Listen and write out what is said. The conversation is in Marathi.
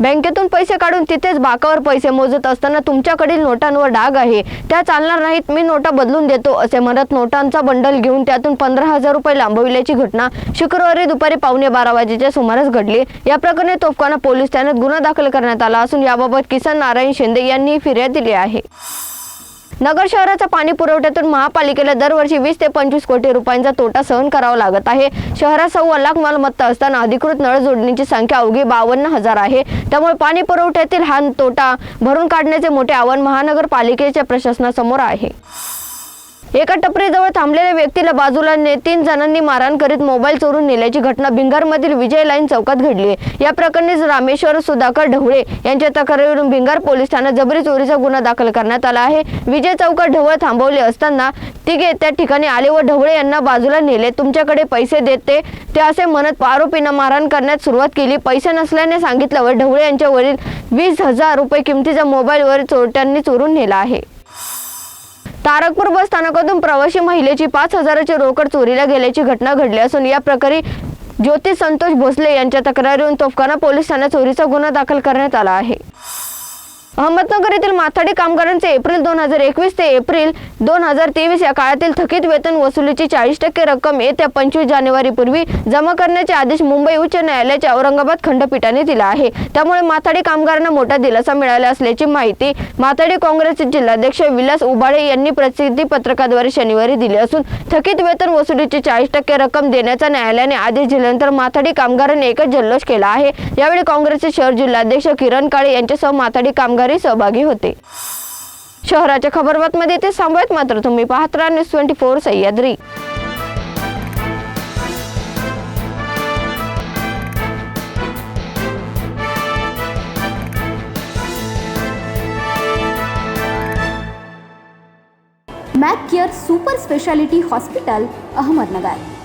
बँकेतून पैसे काढून तिथेच बाकावर पैसे मोजत असताना तुमच्याकडील नोटांवर डाग आहे. त्या चालणार नाहीत मी नोटा बदलून देतो असे म्हणत नोटांचा बंडल घेऊन त्यातून पंधरा हजार रुपये लांबविल्याची घटना शुक्रवारी दुपारी पावणे बारा वाजेच्या सुमारास घडली. या प्रकरणी तोफखाना पोलीस ठाण्यात गुन्हा दाखल करण्यात आला असून याबाबत किसन नारायण शिंदे यांनी फिर्याद दिली आहे. नगर शहराच्या पाणी पुरवठ्यातून महापालिकेला दरवर्षी वीस ते पंचवीस कोटी रुपयांचा तोटा सहन करावा लागत आहे. शहरात सव्वा लाख मालमत्ता असताना अधिकृत नळ जोडणीची संख्या अवघी बावन्न हजार आहे. त्यामुळे पाणी पुरवठ्यातील हा तोटा भरून काढण्याचे मोठे आव्हान महानगरपालिकेच्या प्रशासनासमोर आहे. एका टपरीजवळ थांबलेल्या व्यक्तीला बाजूला ने तीन जणांनी मारहाण करीत मोबाईल चोरून नेल्याची घटना भिंगारमधील विजय लाईन चौकात घडली या प्रकरणी रामेश्वर सुधाकर ढवळे यांच्या तक्रारीवरून भिंगार पोलीस ठाण्यात जबरी चोरीचा गुन्हा दाखल करण्यात आला आहे. विजय चौकात ढवळ थांबवले असताना तिघे त्या ठिकाणी आले व ढवळे यांना बाजूला नेले. तुमच्याकडे पैसे देते ते असे म्हणत आरोपींना मारहाण करण्यास सुरुवात केली. पैसे नसल्याने सांगितल्यावर ढवळे यांच्या वरील वीस हजार रुपये किमतीचा मोबाईलवर चोरट्यांनी चोरून नेला आहे. तारकपूर बस स्थानकातून प्रवासी महिलेची पाच हजाराची रोकड चोरीला गेल्याची घटना घडली असून या प्रकारे ज्योती संतोष भोसले यांच्या तक्रारीवरून तोफखाना पोलीस ठाण्यात चोरीचा गुन्हा दाखल करण्यात आला आहे. अहमदनगर येथील माथाडी कामगारांचे एप्रिल दोन हजार एकवीस ते एप्रिल दोन हजार तेवीस या काळातील थकीत वेतन वसुलीची चाळीस टक्के रक्कम येत्या पंचवीस जानेवारीपूर्वी जमा करण्याचे आदेश मुंबई उच्च न्यायालयाच्या औरंगाबाद खंडपीठाने दिला आहे. त्यामुळे माथाडी कामगारांना मोठा दिलासा मिळाला असल्याची माहिती माथाडी काँग्रेसचे जिल्हाध्यक्ष विलास उबाळे यांनी प्रसिद्धी पत्रकाद्वारे शनिवारी दिली असून थकीत वेतन वसुलीची चाळीस टक्के रक्कम देण्याचा न्यायालयाने आदेश दिल्यानंतर माथाडी कामगारांनी एकच जल्लोष केला आहे. यावेळी काँग्रेसचे शहर जिल्हाध्यक्ष किरण काळे यांच्यासह माथाडी कामगारही सहभागी होते. शहराच्या खबरबातमध्ये ते सांभाळत मात्र तुम्ही पाहत राहा news twenty four Sahyadri. Mac care super speciality hospital Ahmednagar